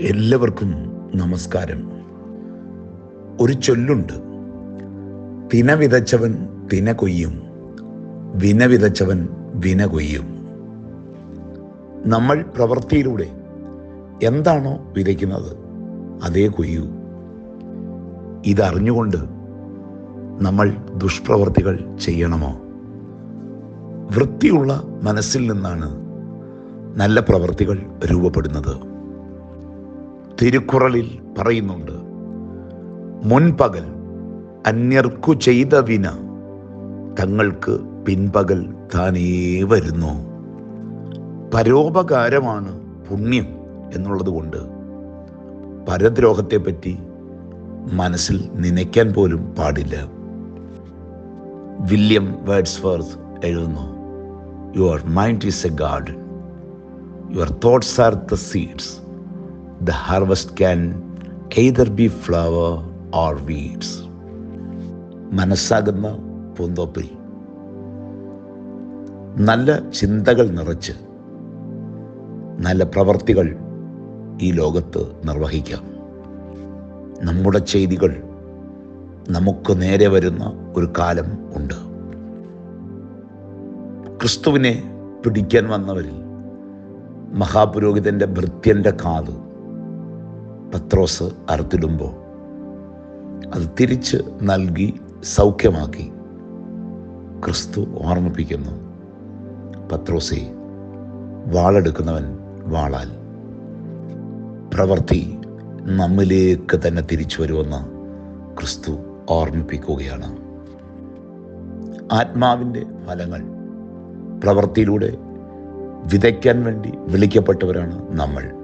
എല്ലാവർക്കും നമസ്കാരം. ഒരു ചൊല്ലുണ്ട്. തിന വിതച്ചവൻ തിന കൊയ്യും വിന വിതച്ചവൻ വിന കൊയ്യും. നമ്മൾ പ്രവൃത്തിയിലൂടെ എന്താണോ വിതയ്ക്കുന്നത് അതേ കൊയ്യൂ. ഇതറിഞ്ഞുകൊണ്ട് നമ്മൾ ദുഷ്പ്രവർത്തികൾ ചെയ്യണമോ? വൃത്തിയുള്ള മനസ്സിൽ നിന്നാണ് നല്ല പ്രവൃത്തികൾ രൂപപ്പെടുന്നത്. തിരുക്കുറളിൽ പറയുന്നുണ്ട് മുൻപകൽ അന്യർക്കു ചെയ്ത വിന തങ്ങൾക്ക് പിൻപകൽ താനേ വരുന്നു. പരോപകാരമാണ് പുണ്യം എന്നുള്ളത് കൊണ്ട് പരദ്രോഹത്തെപ്പറ്റി മനസ്സിൽ നനയ്ക്കാൻ പോലും പാടില്ല. വില്യം വേർഡ്സ്വർത്ത് എഴുതുന്നു your mind is a garden. Your thoughts are the seeds. The harvest can either be flower or weeds മനസ്സാകുന്ന പൂന്തോപ്പിൽ നല്ല ചിന്തകൾ നിറച്ച് നല്ല പ്രവർത്തികൾ ഈ ലോകത്ത് നിർവഹിക്കാം. നമ്മുടെ ചെയ്തികൾ നമുക്ക് നേരെ വരുന്ന ഒരു കാലം ഉണ്ട്. ക്രിസ്തുവിനെ പിടിക്കാൻ വന്നവരിൽ മഹാപുരോഹിതന്റെ ഭൃത്യന്റെ കാത് പത്രോസ് അറുത്തിടുമ്പോൾ അത് തിരിച്ച് നൽകി സൗഖ്യമാക്കി ക്രിസ്തു ഓർമ്മിപ്പിക്കുന്നു. പത്രോസെ വാളെടുക്കുന്നവൻ വാളാൽ. പ്രവൃത്തി നമ്മിലേക്ക് തന്നെ തിരിച്ചു വരുമെന്ന് ക്രിസ്തു ഓർമ്മിപ്പിക്കുകയാണ്. ആത്മാവിന്റെ ഫലങ്ങൾ പ്രവൃത്തിയിലൂടെ വിതയ്ക്കാൻ വേണ്ടി വിളിക്കപ്പെട്ടവരാണ് നമ്മൾ.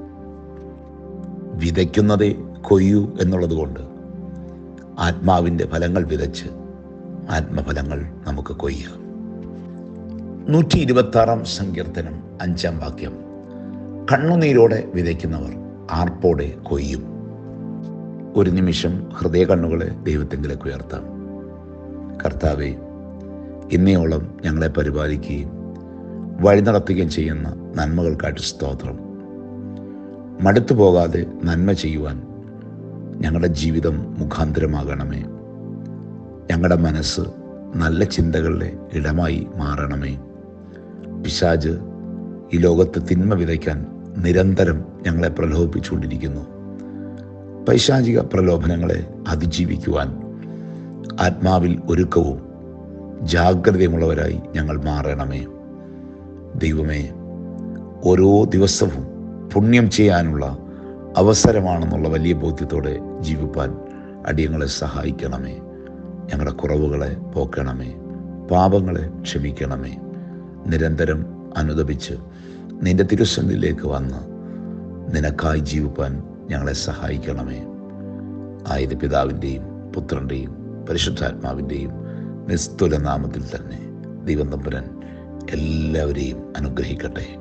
വിതയ്ക്കുന്നതേ കൊയ്യൂ എന്നുള്ളത് കൊണ്ട് ആത്മാവിന്റെ ഫലങ്ങൾ വിതച്ച് ആത്മഫലങ്ങൾ നമുക്ക് കൊയ്യാം. നൂറ്റി ഇരുപത്താറാം സങ്കീർത്തനം അഞ്ചാം വാക്യം. കണ്ണുനീരോടെ വിതയ്ക്കുന്നവർ ആർപ്പോടെ കൊയ്യും? ഒരു നിമിഷം ഹൃദയ കണ്ണുകളെ ദൈവത്തെങ്കിലേക്ക് ഉയർത്താം. കർത്താവെ ഇന്നയോളം ഞങ്ങളെ പരിപാലിക്കുകയും വഴി നടത്തുകയും ചെയ്യുന്ന നന്മകൾക്കായിട്ട് സ്തോത്രം. മടുത്തു പോകാതെ നന്മ ചെയ്യുവാൻ ഞങ്ങളുടെ ജീവിതം മുഖാന്തരമാകണമേ. ഞങ്ങളുടെ മനസ്സ് നല്ല ചിന്തകളുടെ ഇടമായി മാറണമേ. പിശാജ് ഈ ലോകത്ത് തിന്മ വിതയ്ക്കാൻ നിരന്തരം ഞങ്ങളെ പ്രലോഭിപ്പിച്ചുകൊണ്ടിരിക്കുന്നു. പൈശാചിക പ്രലോഭനങ്ങളെ അതിജീവിക്കുവാൻ ആത്മാവിൽ ഒരുക്കവും ജാഗ്രതയുമുള്ളവരായി ഞങ്ങൾ മാറണമേ. ദൈവമേ ഓരോ ദിവസവും പുണ്യം ചെയ്യാനുള്ള അവസരമാണെന്നുള്ള വലിയ ബോധ്യത്തോടെ ജീവിപ്പാൻ അടിയങ്ങളെ സഹായിക്കണമേ. ഞങ്ങളുടെ കുറവുകളെ പോക്കണമേ. പാപങ്ങളെ ക്ഷമിക്കണമേ. നിരന്തരം അനുദപിച്ച് നിന്റെ തിരുസന്നിലേക്ക് വന്ന് നിനക്കായി ജീവിപ്പാൻ ഞങ്ങളെ സഹായിക്കണമേ. ആയത് പിതാവിന്റെയും പുത്രന്റെയും പരിശുദ്ധാത്മാവിന്റെയും നിസ്തുല നാമത്തിൽ തന്നെ ദൈവം തമ്പുരൻ എല്ലാവരെയും അനുഗ്രഹിക്കട്ടെ.